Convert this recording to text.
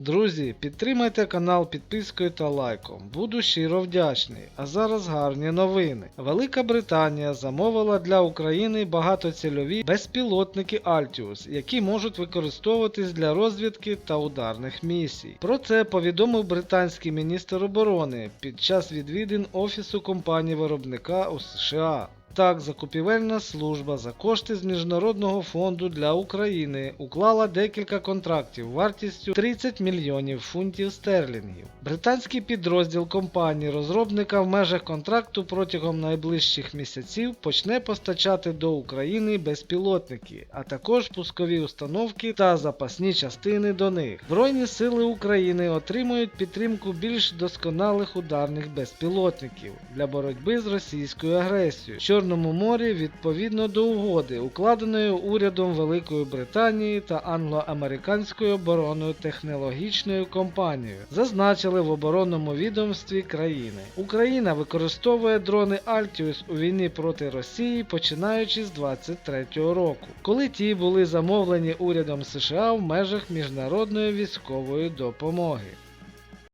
Друзі, підтримайте канал підпискою та лайком. Буду щиро вдячний. А зараз гарні новини. Велика Британія замовила для України багатоцільові безпілотники Altius, які можуть використовуватись для розвідки та ударних місій. Про це повідомив британський міністр оборони під час відвідин офісу компанії виробника у США. Так, закупівельна служба за кошти з Міжнародного фонду для України уклала декілька контрактів вартістю 30 мільйонів фунтів стерлінгів. Британський підрозділ компанії розробника в межах контракту протягом найближчих місяців почне постачати до України безпілотники, а також пускові установки та запасні частини до них. Збройні сили України отримують підтримку більш досконалих ударних безпілотників для боротьби з російською агресією. В Чорному морі відповідно до угоди, укладеної урядом Великої Британії та англо-американською оборонною технологічною компанією, зазначили в оборонному відомстві країни. Україна використовує дрони Altius у війні проти Росії починаючи з 23-го року, коли ті були замовлені урядом США в межах міжнародної військової допомоги.